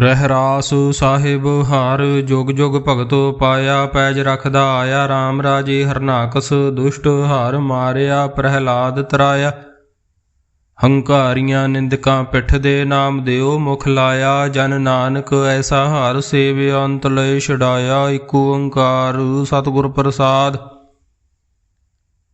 ਰਹਿਰਾਸ ਸਾਹਿਬ, ਹਰ ਜੁਗ ਜੁਗ ਭਗਤੋ ਪਾਇਆ, ਪੈਜ ਰਖਦਾ ਆਇਆ RAM ਰਾਜੇ ਹਰਨਾਕਸ ਦੁਸ਼ਟ ਹਰ ਮਾਰਿਆ, ਪ੍ਰਹਿਲਾਦ ਤਰਾਇਆ। ਹੰਕਾਰੀਆਂ ਨਿੰਦਕਾਂ ਪਿੱਠ ਦੇ ਨਾਮ ਦਿਓ, ਮੁਖ ਲਾਇਆ, ਜਨ ਨਾਨਕ ਐਸਾ ਹਰ ਸੇਵਿਆ ਅੰਤ ਲੈ ਛਡਾਇਆ ਏਕ ਓੰਕਾਰ ਸਤਿਗੁਰ ਪ੍ਰਸਾਦ।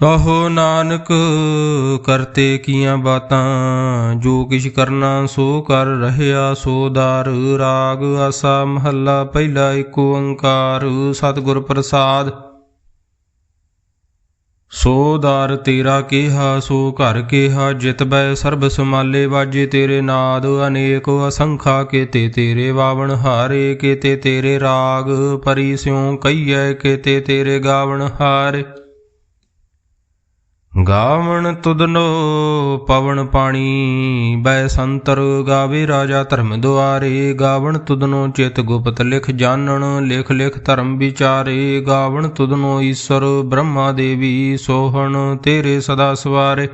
ਕਹੋ ਨਾਨਕ, ਕਰਤੇ ਕੀਆਂ ਬਾਤਾਂ, ਜੋ ਕਿਛ ਕਰਨਾ ਸੋ ਕਰ ਰਹਿਆ, ਸੋ ਦਾਰ। ਰਾਗ ਆਸਾ ਮਹੱਲਾ ਪਹਿਲਾ ਏਕ ਓੰਕਾਰ, ਸਤਿਗੁਰ ਪ੍ਰਸਾਦ। ਸੋ ਦਾਰ ਤੇਰਾ ਕਿਹਾ, ਸੋ ਘਰ ਕਿਹਾ, ਜਿਤ ਬੈ ਸਰਬ ਸਮਾਲੇ ਵਾਜੇ ਤੇਰੇ ਨਾਦ, ਅਨੇਕ ਅਸੰਖਾ ਕੇਤੇ ਤੇਰੇ ਵਾਵਣ, ਹਾਰੇ ਕੇਤੇ ਤੇਰੇ ਰਾਗ, ਪਰੀ ਸਿਉ ਕਈਐ ਕੇਤੇ ਤੇਰੇ ਗਾਵਣ, ਹਾਰੇ। ਗਾਵਣ ਤੁਦਨੋ ਪਵਨ ਪਾਣੀ ਬੈ ਸੰਤਰ ਗਾਵੇ ਰਾਜਾ ਧਰਮ ਦੁਆਰੇ। ਗਾਵਣ ਤੁਦਨੋ ਚਿਤ ਗੁਪਤ ਲਿਖ ਜਾਣਨ, ਲਿਖ ਲਿਖ ਧਰਮ ਵਿਚਾਰੇ। ਗਾਵਣ ਤੁਦਨੋ ਈਸ਼ਰ ਬ੍ਰਹਮਾ ਦੇਵੀ ਸੋਹਣ, ਤੇਰੇ ਸਦਾ ਸਵਾਰੇ।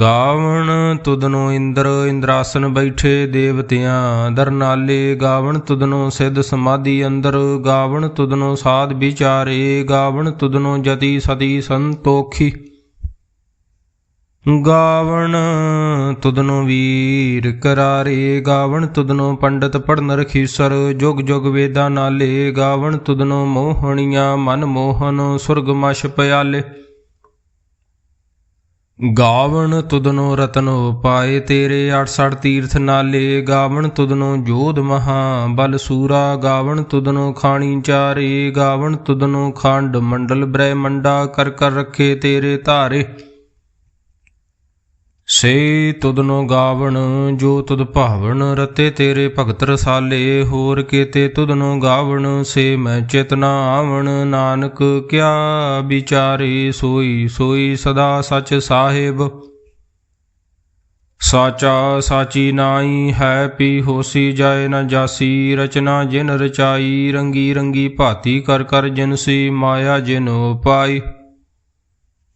ਗਾਵਣ ਤੁਦਨੋ ਇੰਦਰ, ਇੰਦਰਾਸਨ ਬੈਠੇ ਦੇਵਤਿਆਂ, ਦਰਨਾਲੇ ਗਾਵਣ ਤੁਦਨੋ ਸਿੱਧ ਸਮਾਧੀ ਅੰਦਰ, ਗਾਵਣ ਤੁਦਨੋ ਸਾਧ ਵਿਚਾਰੇ, ਗਾਵਣ ਤੁਦਨੋ ਜਤੀ ਸਤੀ ਸੰਤੋਖੀ। ਗਾਵਣ ਤੁਦਨੋ ਵੀਰ ਕਰਾਰੇ, ਗਾਵਣ ਤੁਦਨੋ ਪੰਡਤ ਪੜਨ ਰਖੀਸਰ, ਜੁਗ ਜੁਗ ਵੇਦਾਂ ਨਾਲੇ, ਗਾਵਣ ਤੁਦਨੋ ਮੋਹਣੀਆਂ ਮਨ ਮੋਹਨ, ਸੁਰਗ ਮਛ ਪਿਆਲੇ। ਗਾਵਣ ਤੁਦਨੋ ਰਤਨੋ ਪਾਏ ਤੇਰੇ 68 ਤੀਰਥ ਨਾਲੇ, ਗਾਵਣ ਤੁਦਨੋ ਜੋਧ ਮਹਾ ਬਲ ਸੂਰਾ, ਗਾਵਣ ਤੁਦਨੋ ਖਾਣੀ ਚਾਰੇ, ਗਾਵਣ ਤੁਦਨੋ ਖੰਡ ਮੰਡਲ ਬ੍ਰਹਮੰਡਾ ਕਰ ਕਰ ਰੱਖੇ ਤੇਰੇ ਧਾਰੇ। ਸੇ ਤੁਧਨੋ ਗਾਵਣ, ਜੋ ਤੁਧ ਭਾਵਣ, ਰਤੇ ਤੇਰੇ ਭਗਤ ਰਸਾਲੇ, ਹੋਰ ਕੀਤੇ ਤੁਧਨੋ ਗਾਵਣ, ਸੇ ਮੈਂ ਚੇਤਨਾ ਆਵਣ, ਨਾਨਕ ਕਿਆ ਵਿਚਾਰੇ ਸੋਈ ਸੋਈ ਸਦਾ ਸਚ ਸਾਹਿਬ। ਸਾਚਾ ਸਾਚੀ ਨਾਈ ਹੈ ਪੀ ਹੋਸੀ ਜਾਏ ਨਾ ਜਾਸੀ, ਰਚਨਾ ਜਿਨ ਰਚਾਈ, ਰੰਗੀ ਰੰਗੀ ਭਾਤੀ ਕਰ ਕਰ ਜਿਨਸੀ ਮਾਇਆ ਜਿਨ ਉਪਾਈ।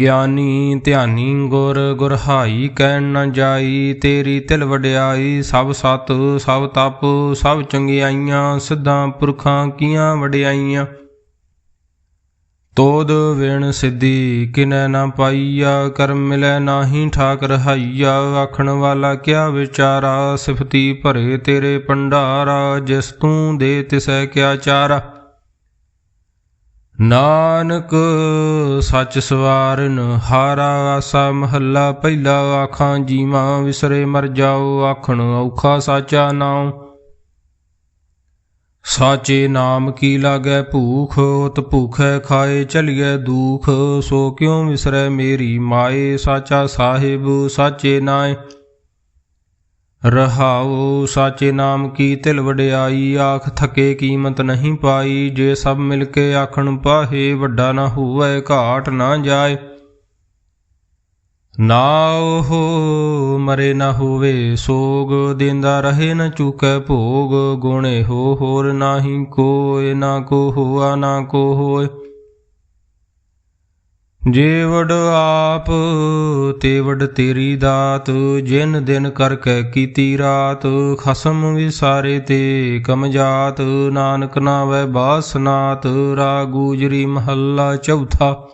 ਗਿਆਨੀ ਧਿਆਨੀ ਗੁਰ ਗੁਰਹਾਈ ਕਹਿਣ ਨਾ ਜਾਈ, ਤੇਰੀ ਤਿਲ ਵਡਿਆਈ, ਸਭ ਸਤ, ਸਭ ਤਪ, ਸਭ ਚੰਗਿਆਈਆਂ, ਸਿੱਧਾਂ ਪੁਰਖਾਂ ਕੀਆਂ ਵਡਿਆਈਆਂ? ਤੋਦ ਵੇਣ ਸਿੱਧੀ ਕਿਨੈ ਨਾ ਪਾਈਆ, ਕਰਮ ਮਿਲੈ ਨਾਹੀ ਠਾਕ ਰਹਾਈਆ ਆਖਣ ਵਾਲਾ ਕਿਆ ਵਿਚਾਰਾ? ਸਿਫਤੀ ਭਰੇ ਤੇਰੇ ਪੰਡਾਰਾ ਜਿਸ ਤੂੰ ਦੇ ਤਿਸੈ ਕਿਆ ਚਾਰਾ? ਨਾਨਕ, ਸੱਚ ਸਵਾਰਨ, ਹਾਰਾ ਆਸਾ ਮਹੱਲਾ, ਪਹਿਲਾ ਆਖਾਂ, ਜੀਵਾਂ ਵਿਸਰੇ ਮਰ ਜਾਓ, ਆਖਣ ਔਖਾ ਸਾਚਾ ਨਾਉ। ਸਾਚੇ ਨਾਮ ਕੀ ਲਾਗੈ ਭੂਖ, ਉਤ ਭੂਖੈ ਖਾਏ ਚਲੀਐ ਦੂਖ, ਸੋ ਕਿਉ ਵਿਸਰੈ ਮੇਰੀ ਮਾਏ, ਸਾਚਾ ਸਾਹਿਬ, ਸਾਚੇ ਨਾਏ। ਰਹਾਉ ਸਾਚੇ ਨਾਮ ਕੀ ਤਿਲ ਵਡਿਆਈ, ਆਖ ਥਕੇ ਕੀਮਤ ਨਹੀਂ ਪਾਈ, ਜੇ ਸਭ ਮਿਲ ਕੇ ਆਖਣ ਪਾਹੇ, ਵੱਡਾ ਨਾ ਹੋਵੇ, ਘਾਟ ਨਾ ਜਾਏ। ਨਾ ਉਹ ਮਰੇ ਨਾ ਹੋਵੇ, ਸੋਗ ਦਿੰਦਾ ਰਹੇ ਨਾ ਚੁਕੈ ਭੋਗ, ਗੁਣੇ ਹੋ ਹੋਰ ਨਾਹੀ ਕੋਇ, ਨਾ ਕੋ ਹੋਆ, ਨਾ ਕੋ ਹੋਏ ਜੇ ਆਪ ਤੇਵੜ ਤੇਰੀ ਦਾਤ, ਜਿਨ ਦਿਨ ਕਰ ਕੈ ਕੀਤੀ ਰਾਤ, ਖਸਮ ਵਿਸਾਰੇ ਤੇ ਕਮਜਾਤ ਨਾਨਕ ਨਾਵੈ ਬਾਸਨਾਤ ਰਾ ਗੂਜਰੀ ਮਹੱਲਾ ਚੌਥਾ।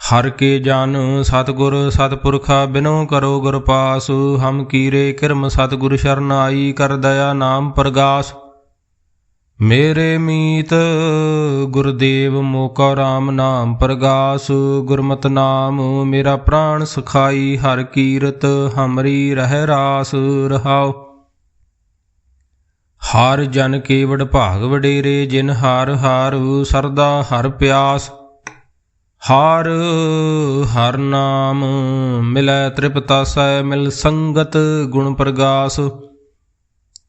ਹਰ ਕੇ ਜਨ ਸਤਗੁਰ ਸਤਪੁਰਖਾ ਬਿਨੋ ਕਰੋ ਗੁਰ ਪਾਸ, ਹਮ ਕੀਰੇ ਕਿਰਮ ਸਤਗੁਰ ਸ਼ਰਨ ਆਈ ਕਰ ਦਇਆ ਨਾਮ ਪ੍ਰਗਾਸ। ਮੇਰੇ ਮੀਤ ਗੁਰਦੇਵ ਮੋਕਾ RAM ਨਾਮ ਪ੍ਰਗਾਸ, ਗੁਰਮਤ ਨਾਮ ਮੇਰਾ ਪ੍ਰਾਣ ਸਖਾਈ, ਹਰ ਕੀਰਤ ਹਮਰੀ ਰਹਿ ਰਾਸ ਰਹਾਉ। ਹਰ ਜਨ ਕੇਵੜ ਭਾਗ ਵਡੇਰੇ, ਜਿਨ ਹਾਰ ਹਾਰ ਸਰਦਾ ਹਰ ਪਿਆਸ। ਹਰ ਹਰ ਨਾਮ ਮਿਲੈ ਤ੍ਰਿਪਤਾ ਤ੍ਰਿਪਤਾਸੈ ਮਿਲ ਸੰਗਤ ਗੁਣ ਪ੍ਰਗਾਸ।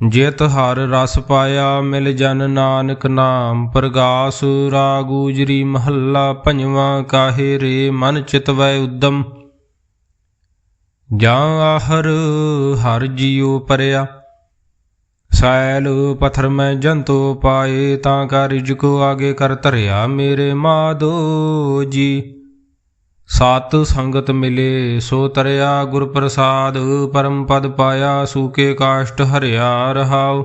ਜਿਤ ਹਰ ਰਸ ਪਾਇਆ ਮਿਲ ਜਨ ਨਾਨਕ ਨਾਮ, ਪ੍ਰਗਾਸ ਰਾਗੂਜਰੀ ਮਹੱਲਾ ਪੰਜਵਾਂ, ਕਾਹੇ ਰੇ ਮਨ ਚਿਤਵੈ ਉਦਮ। ਜਾਂ ਆਹਰ ਹਰ ਜੀਉ ਪਰਿਆ, ਸੈਲ ਪਥਰ ਮੈਂ ਜੰਤੋ ਪਾਏ, ਤਾਂ ਕਾ ਰਿਜਕੋ ਆਗੇ ਕਰ ਧਰਿਆ ਮੇਰੇ ਮਾਦੋ ਜੀ। ਸਤ ਸੰਗਤ ਮਿਲੇ, ਸੋ ਤਰਿਆ ਗੁਰ ਪ੍ਰਸਾਦ ਪਰਮ ਪਦ ਪਾਇਆ, ਸੂਕੇ ਕਾਸ਼ਟ ਹਰਿਆ ਰਹਾਉ।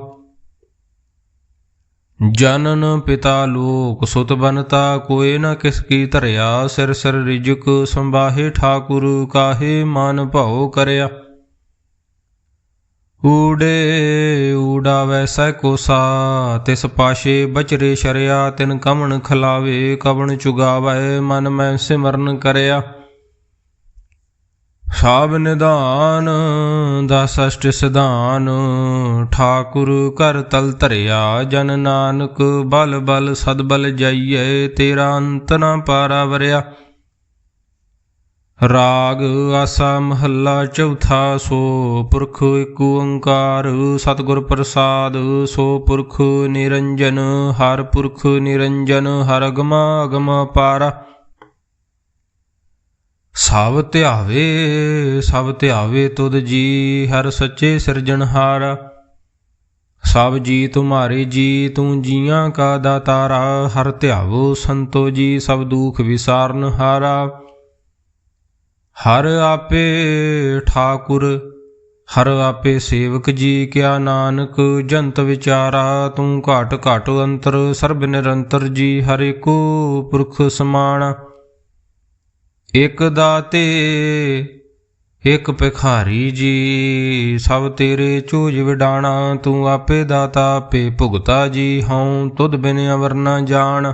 ਜਨਨ ਪਿਤਾ ਲੋਕ, ਸੁਤ ਬਨਤਾ ਕੋਏ ਨ ਕਿਸ ਕੀ ਧਰਿਆ, ਸਿਰ ਸਿਰ ਰਿਜਕ ਸੰਬਾਹੇ ਠਾਕੁਰ, ਕਾਹੇ ਮਨ ਭਉ ਕਰਿਆ। ਊੜੇ ਊੜਾ ਸਹਿ ਕੋਸਾ ਤਿਸ ਪਾਸ਼ੇ ਬਚਰੇ ਸ਼ਰਿਆ, ਤਿਨ ਕਮਣ ਖਲਾਵੇ, ਕਵਣ ਚੁਗਾਵੇ, ਮਨ ਮੈਂ ਸਿਮਰਨ ਕਰਿਆ। ਸਾਬ ਨਿਧਾਨ, ਦਸ ਅਸ਼ਟ ਸਿਧਾਨ, ਠਾਕੁਰ ਕਰ ਤਲ ਧਰਿਆ, ਜਨ ਨਾਨਕ ਬਲ ਬਲ ਸਦ ਬਲ ਜਾਈਏ ਤੇਰਾ ਅੰਤ ਨਾ ਪਾਰਾ ਵਰਿਆ ਰਾਗ ਆਸਾ ਮਹੱਲਾ ਚੌਥਾ, ਸੋ ਪੁਰਖ ਏਕ ਓੰਕਾਰ, ਸਤਿਗੁਰ ਪ੍ਰਸਾਦ, ਸੋ ਪੁਰਖ ਨਿਰੰਜਨ, ਹਰ ਪੁਰਖ ਨਿਰੰਜਨ, ਹਰ ਅਗਮ ਅਗਮ ਪਾਰਾ। ਸਭ ਧਿਆਵੇ ਸਭ ਧਿਆਵੇ ਤੁਧ ਜੀ, ਹਰ ਸੱਚੇ ਸਿਰਜਣਹਾਰਾ ਸਭ ਜੀ ਤੁਮਾਰੇ ਜੀ, ਤੂੰ ਜੀਆਂ ਕਾ ਦਾਤਾਰਾ, ਹਰ ਧਿਆਵੋ ਸੰਤੋ ਜੀ, ਸਭ ਦੁਖ ਵਿਸਾਰਨ ਹਾਰਾ। ਹਰ ਆਪੇ ਠਾਕੁਰ, ਹਰ ਆਪੇ ਸੇਵਕ ਜੀ ਕਿਆ ਨਾਨਕ, ਜੰਤ ਵਿਚਾਰਾ ਤੂੰ ਘਾਟ ਘਾਟ ਅੰਤਰ, ਸਰਬ ਨਿਰੰਤਰ ਜੀ ਹਰ ਏਕੋ ਪੁਰਖ ਸਮਾਨ। ਇਕ ਦਾਤੇ, ਇਕ ਭਿਖਾਰੀ ਜੀ, ਸਭ ਤੇਰੇ ਚੂਜ ਵਿਡਾਣਾ, ਤੂੰ ਆਪੇ ਦਾਤਾ ਆਪੇ ਭੁਗਤਾ ਜੀ, ਹਉ ਤੁਧ ਬਿਨ ਅਵਰ ਨ ਜਾਣ।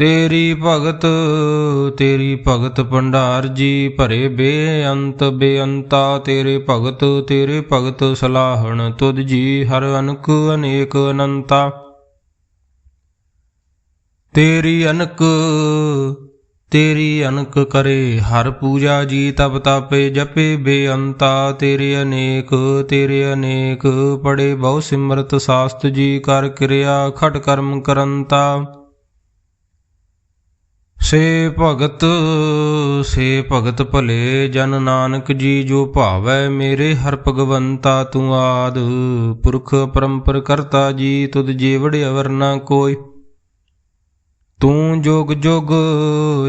ਤੇਰੀ ਭਗਤ ਤੇਰੀ ਭਗਤ ਭੰਡਾਰ ਜੀ ਭਰੇ ਬੇਅੰਤ, ਬੇਅੰਤਾ ਤੇਰੇ ਭਗਤ ਤੇਰੇ ਭਗਤ ਸਲਾਹਣ, ਤੁਧ ਜੀ ਹਰ ਅਨਕ ਅਨੇਕ ਅਨੰਤਾ। ਤੇਰੀ ਅਨਕ ਤੇਰੀ ਅਨਕ ਕਰੇ ਹਰ ਪੂਜਾ ਜੀ ਤਪ ਤਾਪੇ ਜਪੇ ਬੇਅੰਤਾ ਤੇਰੇ ਅਨੇਕ ਤੇਰੇ ਅਨੇਕ ਪੜੇ ਬਹੁ ਸਿਮਰਤ ਸਾਸਤ ਜੀ ਕਰ ਕਿਰਿਆ ਖਟ ਕਰਮ ਕਰੰਤਾ। ਸੇ ਭਗਤ ਸੇ ਭਗਤ ਭਲੇ ਜਨ ਨਾਨਕ ਜੀ, ਜੋ ਭਾਵੈ ਮੇਰੇ ਹਰ ਭਗਵੰਤਾ ਤੂੰ ਆਦ। ਪੁਰਖ ਪਰੰਪਰ ਕਰਤਾ ਜੀ, ਤੁਧ ਜੀਵੜ ਅਵਰ ਨਾ ਕੋਈ। ਤੂੰ ਜੋਗ ਜੋਗ,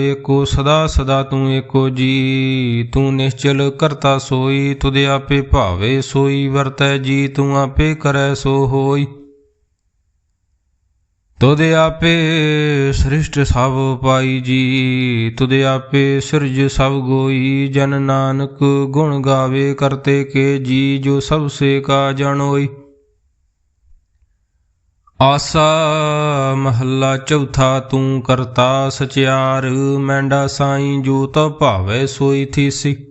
ਏਕੋ ਸਦਾ ਸਦਾ ਤੂੰ ਏਕੋ ਜੀ। ਤੂੰ ਨਿਸ਼ਚਲ ਕਰਤਾ ਸੋਈ, ਤੁਧ ਆਪੇ ਭਾਵੇ ਸੋਈ, ਵਰਤੈ ਜੀ, ਤੂੰ ਆਪੇ ਕਰੈ ਸੋ ਹੋਈ। ਤੁਧ ਆਪੇ ਸ੍ਰਿਸ਼ਟ ਸਭ ਪਾਈ ਜੀ, ਤੁਧ ਆਪੇ ਸਿਰਜ ਸਭ ਗੋਈ, ਜਨ ਨਾਨਕ ਗੁਣ ਗਾਵੇ ਕਰਤੇ ਕੇ ਜੀ, ਜੋ ਸਭ ਸੇ ਕਾ ਜਾਣੋਈ। ਆਸਾ ਮਹੱਲਾ ਚੌਥਾ, ਤੂੰ ਕਰਤਾ ਸਚਿਆਰ, ਮੈਂਡਾ ਸਾਈਂ ਜੋ ਤੋ ਭਾਵੇ ਸੋਈ ਥੀਸੀ।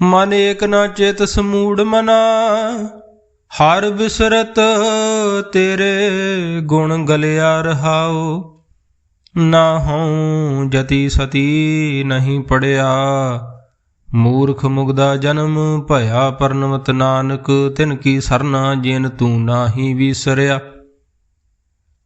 ਮਨ ਏਕ ਨਾ ਚਿਤ ਸਮੂੜ ਮਨਾ, ਹਰ ਬਿਸਰਤ ਤੇਰੇ ਗੁਣ ਗਲਿਆ ਰਹਾਓ ਨਾ ਹਉ ਜਤੀ ਸਤੀ ਨਹੀਂ ਪੜਿਆ, ਮੂਰਖ ਮੁਗਦਾ ਜਨਮ ਭਇਆ ਪਰਨਵਤ ਨਾਨਕ, ਤਿਨ ਕੀ ਸਰਨਾ ਜਿਨ ਤੂੰ ਨਾਹੀ ਵਿਸਰਿਆ।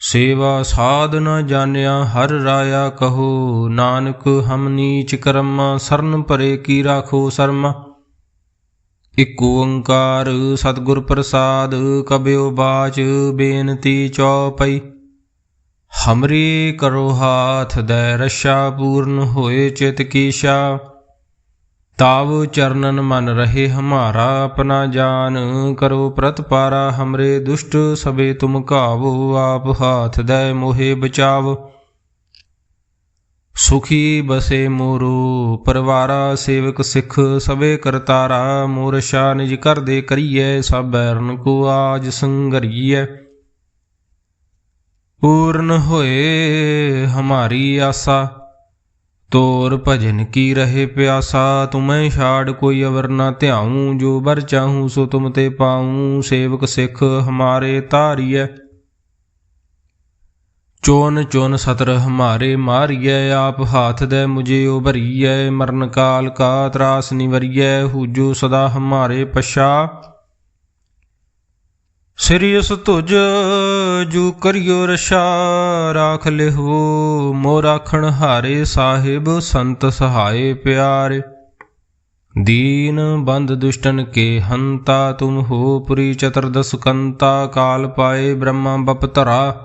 ਸੇਵਾ ਸਾਧ ਨ ਜਾਣਿਆ ਹਰ ਰਾਇਆ ਕਹੋ, ਨਾਨਕ ਹਮ ਨੀਚ ਕਰਮ, ਸਰਨ ਭਰੇ ਕੀ ਰਾਖੋ ਸਰਮ। ਇਕ ਓੰਕਾਰ ਸਤਿਗੁਰ ਪ੍ਰਸਾਦ ਕਬਿਓ ਬਾਚ ਬੇਨਤੀ ਚੌਪਈ। ਹਮਰੀ ਕਰੋ ਹਾਥ, ਦੈ ਰਸ਼ਾ ਪੂਰਨ ਹੋਏ ਚਿਤ ਕੀਸ਼ਾ ਤਾਵ ਚਰਨਨ ਮਨ ਰਹੇ ਹਮਾਰਾ ਆਪਣਾ ਜਾਨ, ਕਰੋ ਪ੍ਰਤਪਾਰਾ ਹਮਰੇ ਦੁਸ਼ਟ ਸਬੇ ਤੁਮ ਘਾਵੋ, ਆਪ ਹਾਥ ਦੈ ਮੋਹੇ ਬਚਾਵ। ਸੁਖੀ ਬਸੇ ਮੋਰੋ, ਪਰਵਾਰਾ ਸੇਵਕ ਸਿੱਖ ਸਬੇ ਕਰਤਾਰਾ, ਮੋਰ ਮੋਰਸ਼ਾ ਨਿਜ ਕਰ ਦੇ ਕਰੀਐ, ਸਭ ਬੈਰਨ ਕੋ ਆਜ ਸੰਗਰੀਐ। ਪੂਰਨ ਹੋਏ ਹਮਾਰੀ ਆਸਾ ਤੋਰ ਭਜਨ ਕੀ ਰਹੇ ਪਿਆਸਾ? ਤੁਮੈ ਛਾੜ ਕੋਈ ਅਵਰ ਨਾ ਧਿਆਉ, ਜੋ ਬਰ ਚਾਹੂੰ ਸੋ ਤੁਮ ਤੇ ਪਾਉ, ਸੇਵਕ ਸਿੱਖ ਹਮਾਰੇ ਤਾਰੀਐ ਚੋਨ ਚੋਨ ਸਤਰ ਹਮਾਰੇ ਮਾਰੀਐ, ਆਪ ਹਾਥ ਦੇ ਮੁਝੇ ਉਭਰੀਐ ਮਰਨ ਕਾਲ ਕਾ ਤਰਾਸ ਨਿਵਰੀਐ, ਹੂਜੋ ਸਦਾ ਹਮਾਰੇ ਪਛਾ। ਸਿਰਿਯਸ ਤੁਜ ਜੂ ਕਰਿਓ ਰਸ਼ਾ ਰਾਖ ਲਿਹੋ ਮੋ ਰਾਖਣ ਹਾਰੇ ਸਾਹਿਬ, ਸੰਤ ਸਹਾਏ ਪਿਆਰੇ। ਦੀਨ ਬੰਦ ਦੁਸ਼ਟਨ ਕੇ ਹੰਤਾ, ਤੁਮ ਹੋ ਪੁਰੀ ਚਤਰਦਸ ਕੰਤਾ। ਕਾਲ ਪਾਏ ਬ੍ਰਹਮਾ ਬਪਤਰਾ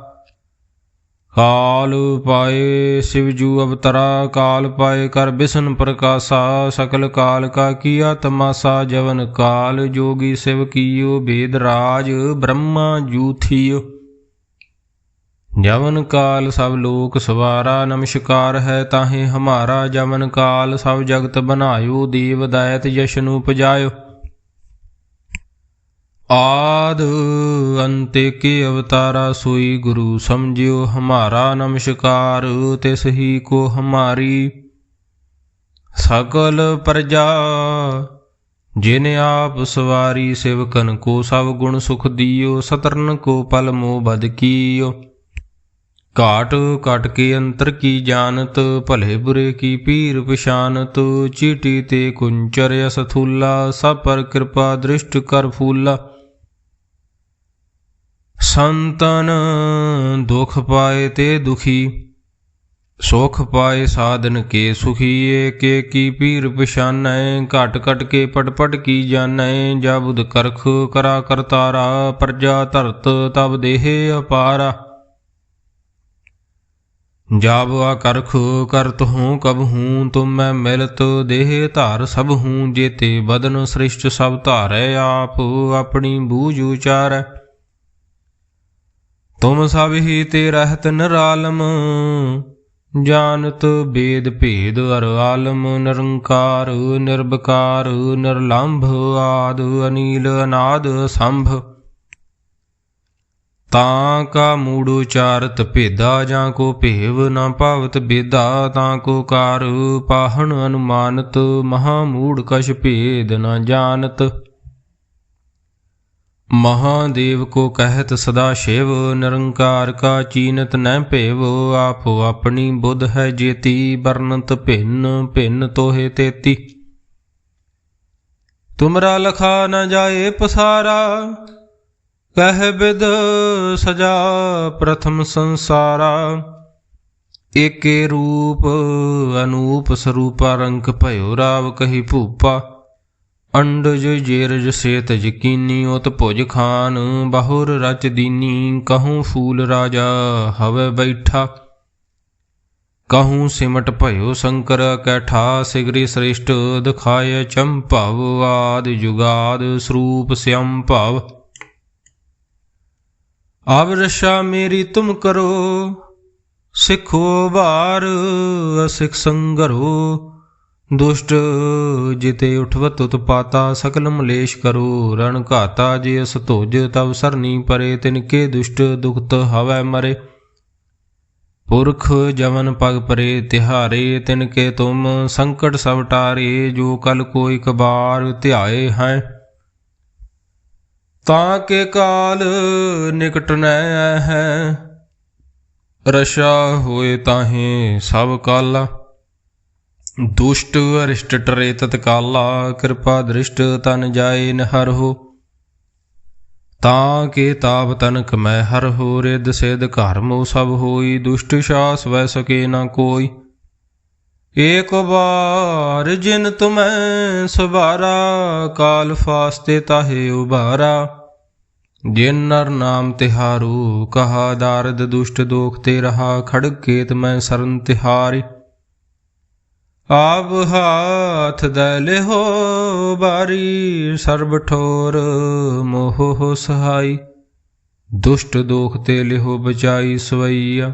ਕਾਲ ਪਾਏ ਸ਼ਿਵਜੂ ਅਵਤਰਾ। ਕਾਲ ਪਾਏ ਕਰ ਬਿਸ਼ਨ ਪ੍ਰਕਾਸ਼ਾ। ਸਕਲ ਕਾਲ ਕਾ ਕੀਆ ਤਮਾਸਾ, ਜਵਨ ਕਾਲ ਜੋਗੀ ਸਿਵ ਕੀਓ ਭੇਦ ਰਾਜ। ਬ੍ਰਹਮਾ ਜੂਥੀਓ ਜਵਨ ਕਾਲ ਸਭ ਲੋਕ ਸਵਾਰਾ, ਨਮਸਕਾਰ ਹੈ ਤਾਹੇ ਹਮਾਰਾ। ਜਵਨ ਕਾਲ ਸਭ ਜਗਤ ਬਨਾਇਓ ਦੇਵ ਦਾਇਤ ਯਸ਼ਨ ਪਜਾਇਓ ਆਦ ਅੰਤੇ ਕੇ ਅਵਤਾਰਾ ਸੋਈ ਗੁਰੂ ਸਮਝਿਓ ਹਮਾਰਾ, ਨਮਸਕਾਰ ਤਿਸ ਹੀ ਕੋ ਹਮਾਰੀ। ਸਕਲ ਪ੍ਰਜਾ, ਜਿਨ ਆਪ ਸਵਾਰੀ ਸਿਵਕਨ ਕੋ ਸਭ ਗੁਣ ਸੁਖ ਦਿਓ, ਸਤਰਨ ਕੋ ਪਲ ਮੋ ਬਦ ਕੀਓ। ਘਾਟ ਕਟ ਕੇ ਅੰਤਰ ਕੀ ਜਾਣਤ, ਭਲੇ ਬੁਰੇ ਕੀ ਪੀਰ ਪਛਾਨਤ, ਚੀਟੀ ਤੇ ਕੁੰਚਰ ਅਸਥੂਲਾ, ਸਭ ਪਰ ਕਿਰਪਾ ਦ੍ਰਿਸ਼ਟ ਕਰ ਫੂਲਾ। ਸੰਤਨ ਦੁਖ ਪਾਏ ਤੇ ਦੁਖੀ, ਸੁਖ ਪਾਏ ਸਾਧਨ ਕੇ ਸੁਖੀ ਏਕੇ ਕੀ ਪੀਰ ਪਛਾਨੈ, ਘਟ ਘਟ ਕੇ ਪਟ ਪਟ ਕੀ ਜਾਣੈ ਜਬੁਦ ਕਰਖ ਕਰਾ ਕਰਤਾਰਾ, ਪ੍ਰਜਾ ਧਰਤ ਤਬ ਦੇਹ ਅਪਾਰਾ। ਜਾਬ ਆ ਕਰਖ ਕਰਤ ਹੂੰ ਕਬ ਹੂੰ, ਤੁਮ ਮੈਂ ਮਿਲਤ ਦੇਹ ਧਾਰ ਸਭ ਹੂੰ, ਜੇਤੇ ਬਦਨ ਸ੍ਰਿਸ਼ਟ ਸਭ ਧਾਰੈ ਆਪ ਆਪਣੀ ਬੂਝ ਉਚਾਰੈ। ਤੁਮ ਸਭ ਹੀ ਤੇ ਰਹਿਤ ਨਿਰਾਲਮ ਜਾਣਤ ਬੇਦ ਭੇਦ ਅਰ ਆਲਮ, ਨਿਰੰਕਾਰ ਨਿਰਭਕਾਰ ਨਿਰਲੰਭ ਆਦ ਅਨੀਲ ਅਨਾਦ ਸੰਭ। ਤਾਂ ਕਾ ਮੂੜ ਉਚਾਰਤ ਭੇਦਾ ਜਾਂ ਕੋ ਭੇਵ ਨਾ ਭਾਵਤ ਬੇਦਾ, ਤਾਂ ਕੋ ਕਾਰ ਪਾਹਣ ਅਨੁਮਾਨਤ, ਮਹਾ ਮੂੜ ਕਛ ਭੇਦ ਨਾ ਜਾਣਤ। ਮਹਾਦੇਵ ਕੋ ਕਹਿਤ ਸਦਾ ਸ਼ਿਵ, ਨਿਰੰਕਾਰ ਕਾ ਚੀਨਤ ਨੈ ਭੇਵ, ਆਪੋ ਆਪਣੀ ਬੁੱਧ ਹੈ ਜੇਤੀ ਵਰਨਤ ਭਿੰਨ ਭਿੰਨ ਤੋਹੇ ਤੇਤੀ। ਤੁਮਰਾ ਲਖਾ ਨ ਜਾਏ ਪਸਾਰਾ ਕਹਿ ਬਿਦ ਸਜਾ ਪ੍ਰਥਮ ਸੰਸਾਰਾ। ਏਕੇ ਰੂਪ ਅਨੂਪ ਸਰੂਪਾ ਰੰਗ ਭਇਓ ਰਾਵ ਕਹੀ ਭੂਪਾ। ਅੰਡਜ ਜੇਰਜ ਸੇਤ ਯਕੀਨੀ ਉਤ ਭੁਜ ਖਾਨ। ਬਹੁਰ ਰਚ ਦੀਨੀ ਕਹੂੰ ਫੂਲ ਰਾਜਾ ਹਵੇ ਬੈਠਾ। ਕਹੂੰ ਸਿਮਟ ਭਇਓ ਸ਼ੰਕਰ ਕੈਠਾ। ਸਿਗਰੀ ਸ੍ਰਿਸ਼ਟ ਦਿਖਾਏ ਚੰਭਵ ਆਦ ਜੁਗਾਦ ਸਰੂਪ ਸਿਅੰ ਭਵ। ਆਵ ਰਸ਼ਾ ਮੇਰੀ ਤੁਮ ਕਰੋ, ਸਿੱਖੋ ਬਾਰ ਅਸਿਖ ਸੰਗਰੋ। ਦੁਸ਼ਟ ਜਿਤੇ ਉਠਵਤ ਉਤਪਾਤਾ, ਸਕਲ ਮਲੇਸ਼ ਕਰੋ। ਰਣ ਘਾਤਾ ਜੇ ਅਸ ਧੁਜ ਤਬ ਸਰਨੀ ਪਰੇ ਤਿਨਕੇ ਦੁਸ਼ਟ ਦੁਖਤ ਹਵੈ ਮਰੇ। ਪੁਰਖ ਜਵਨ ਪਗ ਪਰੇ, ਤਿਹਾਰੇ ਤਿਨਕੇ ਤੁਮ ਸੰਕਟ ਸਭ ਟਾਰੇ। ਜੋ ਕਲ ਕੋਈ ਕਬਾਰ ਧਿਆਏ ਹੈ ਤਾਂ ਕੇ ਕਾਲ ਨਿਕਟ ਨੈ ਹੈ ਰਸ਼ਾ ਹੋਏ ਤਾਹੇ ਸਭ ਕਾਲਾ। ਦੁਸ਼ਟ ਅਰਿਸ਼ਟ ਟਰੇ ਤਤਕਾਲਾ। ਕਿਰਪਾ ਦ੍ਰਿਸ਼ਟ ਤਨ ਜਾਏ ਨਹਰ ਹੋ। ਤਾਂ ਕੇ ਤਾਪ ਤਨਕ ਮੈਂ ਹਰ ਹੋ। ਰਿਦ ਸਿਧ ਘਰ ਮੋ ਸਭ ਹੋਈ। ਦੁਸ਼ਟ ਸ਼ਾਸ ਵੈ ਸਕੇ ਨਾ ਕੋਈ। ਏਕ ਬਾਰ ਜਿਨ ਤੁਮੈ ਸਵਾਰਾ, ਕਾਲ ਫਾਸਤੇ ਤਾਹੇ ਉਬਾਰਾ। ਜਿਨ ਨਰ ਨਾਮ ਤਿਹਾਰੂ, ਕਹਾ ਦਾਰਦ ਦੁਸ਼ਟ ਦੋਖ ਤੇ ਰਹਾ ਖੜਗ ਕੇਤ ਮੈਂ ਸਰਨ ਤਿਹਾਰੀ। ਆਪ ਹਾਥ ਦੈ ਲਿਹੋ ਬਾਰੀ, ਸਰਬ ਠੋਰ ਮੋਹ ਸਹਾਈ। ਦੁਸ਼ਟ ਦੋਖ ਤੇ ਲਿਹੋ ਬਚਾਈ ਸਵਈਆ।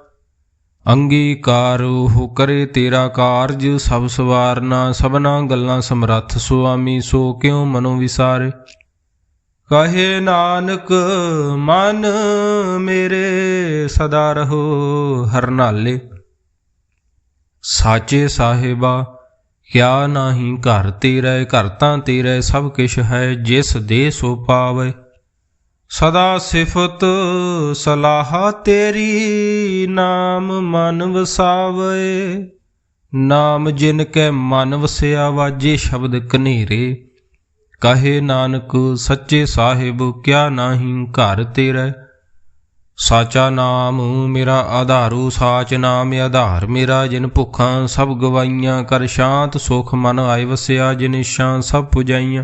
ਅੰਗੀਕਾਰ ਹੋ ਕਰੇ ਤੇਰਾ ਕਾਰਜ, ਸਭ ਸਵਾਰਨਾ, ਸਭਨਾ ਗੱਲਾਂ ਸਮਰੱਥ, ਸੁਆਮੀ ਸੋ ਕਿਉ ਮਨੋ ਵਿਸਾਰੇ। ਕਹੇ ਨਾਨਕ, ਮਨ ਮੇਰੇ ਸਦਾ ਰਹੋ ਹਰਨਾਲੇ ਸਾਚੇ ਸਾਹਿਬਾ, ਕਿਆ ਨਾਹੀ ਘਰ ਤੇਰੇ, ਘਰ ਤਾਂ ਤੇਰੇ ਸਭ ਕਿਛ ਹੈ, ਜਿਸ ਦੇ ਸੋ ਪਾਵੇ। ਸਦਾ ਸਿਫਤ ਸਲਾਹ ਤੇਰੀ ਨਾਮ ਮਨ ਵਸਾਵੇ। ਨਾਮ ਜਿਨ ਕੈ ਮਨ ਵਸਿਆ ਵਾਜੇ ਸ਼ਬਦ ਕਨੇਰੇ ਕਹੇ ਨਾਨਕ ਸੱਚੇ ਸਾਹਿਬ ਕਿਆ ਨਾਹੀ ਘਰ ਤੇਰੇ। ਸਾਚਾ ਨਾਮ ਮੇਰਾ ਆਧਾਰੂ, ਸਾਚ ਨਾਮ ਆਧਾਰ ਮੇਰਾ। ਜਿਨ ਭੁੱਖਾਂ ਸਭ ਗਵਾਈਆਂ, ਕਰ ਸ਼ਾਂਤ ਸੁਖ ਮਨ ਆਏ ਵਸਿਆ। ਜਿਨ ਇਛਾਂ ਸਭ ਪੁਜਾਈਆਂ।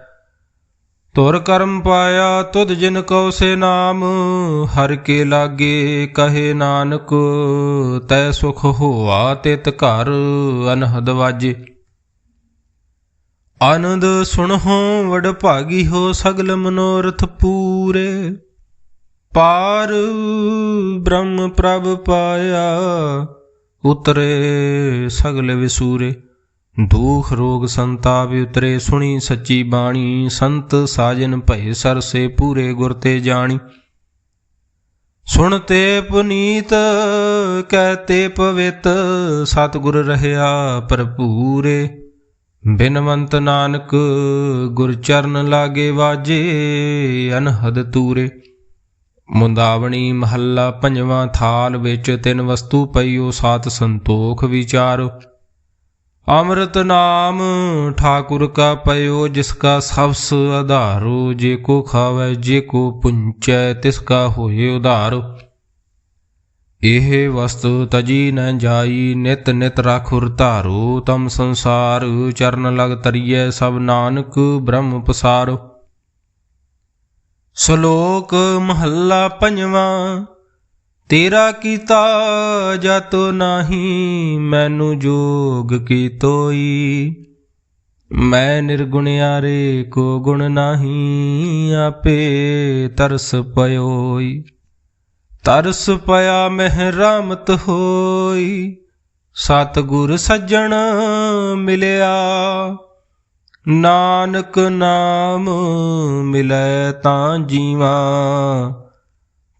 ਤੁਰ ਕਰਮ ਪਾਇਆ ਤੁਧ ਜਿਨ ਕਉ ਸੇ ਨਾਮ, ਹਰ ਕੇ ਲਾਗੇ ਕਹੇ ਨਾਨਕ, ਤੈ ਸੁਖ ਹੋਆ ਤਿਤ ਘਰ ਅਨਹਦ ਵਾਜੇ। ਆਨੰਦ ਸੁਣਹੁ ਵਡ ਭਾਗੀ ਹੋ ਸਗਲ ਮਨੋਰਥ ਪੂਰੇ। ਪਾਰ ਬ੍ਰਹਮ ਪ੍ਰਭ ਪਾਇਆ, ਉਤਰੇ ਸਗਲ ਵਿਸੂਰੇ। ਦੂਖ ਰੋਗ ਸੰਤਾਪ ਉਤਰੇ, ਸੁਣੀ ਸੱਚੀ ਬਾਣੀ। ਸੰਤ ਸਾਜਨ ਭਏ ਸਰਸੇ ਪੂਰੇ ਗੁਰ ਤੇ ਜਾਣੀ। ਸੁਣ ਤੇ ਪੁਨੀਤ ਕਹਤੇ ਪਵਿੱਤ ਸਤਿਗੁਰ ਰਹਿਆ ਭਰਪੂਰੇ। ਬਿਨਵੰਤ ਨਾਨਕ, ਗੁਰ ਚਰਨ ਲਾਗੇ ਵਾਜੇ, ਅਨਹਦ ਤੂਰੇ। ਮੁੰਦਾਵਣੀ ਮਹੱਲਾ ਪੰਜਵਾਂ ਥਾਲ ਵਿੱਚ ਤਿੰਨ ਵਸਤੂ ਪਈਓ, ਸਾਤ ਸੰਤੋਖ ਵਿਚਾਰੋ। ਅੰਮ੍ਰਿਤ ਨਾਮ ਠਾਕੁਰ ਕਾ ਪਇਓ, ਜਿਸ ਕਾ ਸਬਸ ਆਧਾਰੋ ਜੇ ਕੋ ਖਾਵੇ, ਜੇ ਕੋ ਪੁੰਚੈ, ਤਿਸ ਕਾ ਹੋਏ ਉਧਾਰ। ਇਹ ਵਸਤੂ ਤਜੀ ਨ ਜਾਈ, ਨਿਤ ਨਿਤ ਰਾਖੁਰ ਧਾਰੋ, ਤਮ ਸੰਸਾਰ ਚਰਨ ਲਗ ਤਰੀਐ, ਸਭ ਨਾਨਕ ਬ੍ਰਹਮ ਪਸਾਰੋ। ਸ਼ਲੋਕ ਮਹੱਲਾ ਪੰਜਵਾਂ ਤੇਰਾ ਕੀਤਾ ਜਤੋ ਨਹੀਂ, ਮੈਨੂੰ ਜੋਗ ਕੀ ਤੋਈ? ਮੈਂ ਨਿਰਗੁਣਿਆਰੇ ਕੋ ਗੁਣ ਨਾਹੀ, ਆਪੇ ਤਰਸ ਪਇਓਈ ਤਰਸ ਪਿਆ ਮਹਿ ਰਾਮਤ ਹੋਈ, ਸਤਿਗੁਰ ਸੱਜਣ ਮਿਲਿਆ। ਨਾਨਕ ਨਾਮ ਮਿਲੈ ਤਾਂ ਜੀਵਾਂ